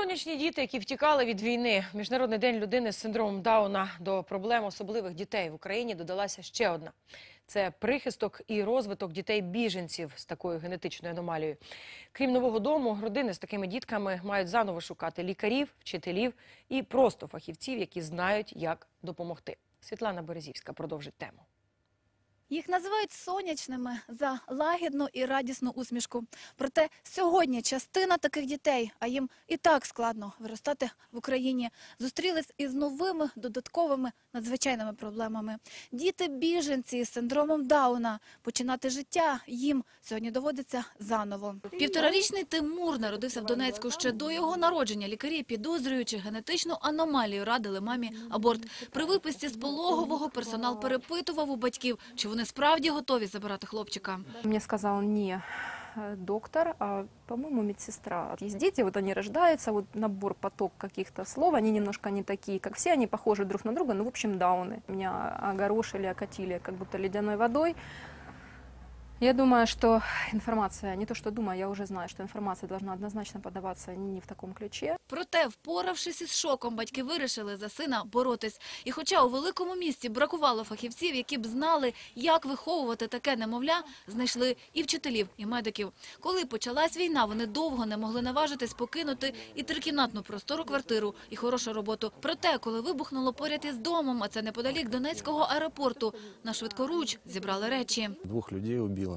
Сонячні діти, які втікали від війни. Міжнародний день людини з синдромом Дауна до проблем особливих дітей в Україні додалася ще одна. Це прихисток і розвиток дітей-біженців з такою генетичною аномалією. Крім нового дому, родини з такими дітками мають заново шукати лікарів, вчителів і просто фахівців, які знають, як допомогти. Світлана Березівська продовжить тему. Їх називають сонячними за лагідну і радісну усмішку. Проте сьогодні частина таких дітей, а їм і так складно виростати в Україні, зустрілись із новими додатковими надзвичайними проблемами. Діти-біженці з синдромом Дауна. Починати життя їм сьогодні доводиться заново. Півторарічний Тимур народився в Донецьку. Ще до його народження лікарі, підозрюючи генетичну аномалію, радили мамі аборт. При виписці з пологового персонал перепитував у батьків, чи вони справді готові забирати хлопчика. Мне сказал не э, доктор, а, по-моему, медсестра. Есть дети, вот они рождаются, вот набор, поток каких-то слов, они немножко не такие, как все, они похожи друг на друга, ну, в общем, дауны. Меня огорошили, окатили как будто ледяной водой. Я думаю, что информация, не то что думаю, я уже знаю, что информация должна однозначно подаваться не в таком ключе. Проте, впоравшись із шоком, батьки вирішили за сина боротись. І хоча у великому місті бракувало фахівців, які б знали, як виховувати таке немовля, знайшли і вчителів, і медиків. Коли почалась війна, вони довго не могли наважитись покинути і трикімнатну простору квартиру, і хорошу роботу. Проте, коли вибухнуло поряд із домом, а це неподалік Донецького аеропорту, на швидкоруч зібрали речі. Двух людей убило.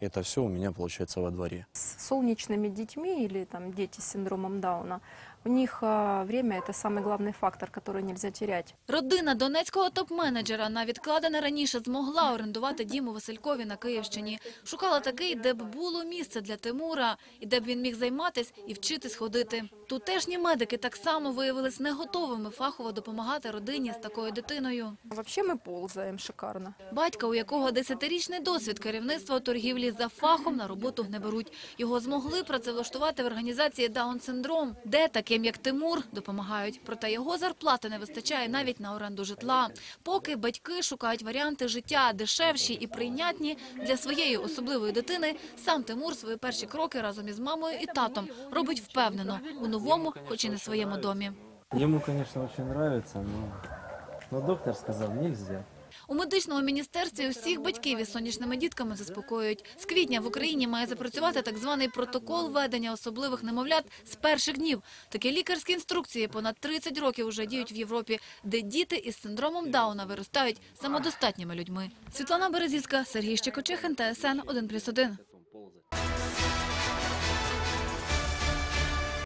И это все у меня получается во дворе. С солнечными детьми или там дети с синдромом Дауна, у них а, время – это самый главный фактор, который нельзя терять. Родина донецького топ-менеджера на відкладене раніше змогла орендувати дім у Василькові на Київщині. Шукала такий, де б було місце для Тимура, і де б він міг займатись і вчитись ходити. Тутешні медики так само виявились не готовими фахово допомагати родині з такою дитиною. Вообще мы ползаем шикарно. Батька, у якого десятирічний досвід керівництва у торгівлі за фахом на роботу не беруть. Його змогли працевлаштувати в організації Даун-синдром, де таким як Тимур допомагають. Проте його зарплати не вистачає навіть на оренду житла. Поки батьки шукають варіанти життя дешевші і прийнятні для своєї особливої дитини, сам Тимур свої перші кроки разом із мамою і татом робить впевнено у новому, хоч і не своєму домі. Ему, конечно, очень нравится, но, но доктор сказал, нельзя. У медичному міністерстві усіх батьків із сонячними дітками заспокоюють. З квітня в Україні має запрацювати так званий протокол ведення особливих немовлят з перших днів. Такі лікарські інструкції понад 30 років уже діють в Європі, де діти із синдромом Дауна виростають самодостатніми людьми. Світлана Березівська, Сергій Щекочихин, ТСН 1+,1.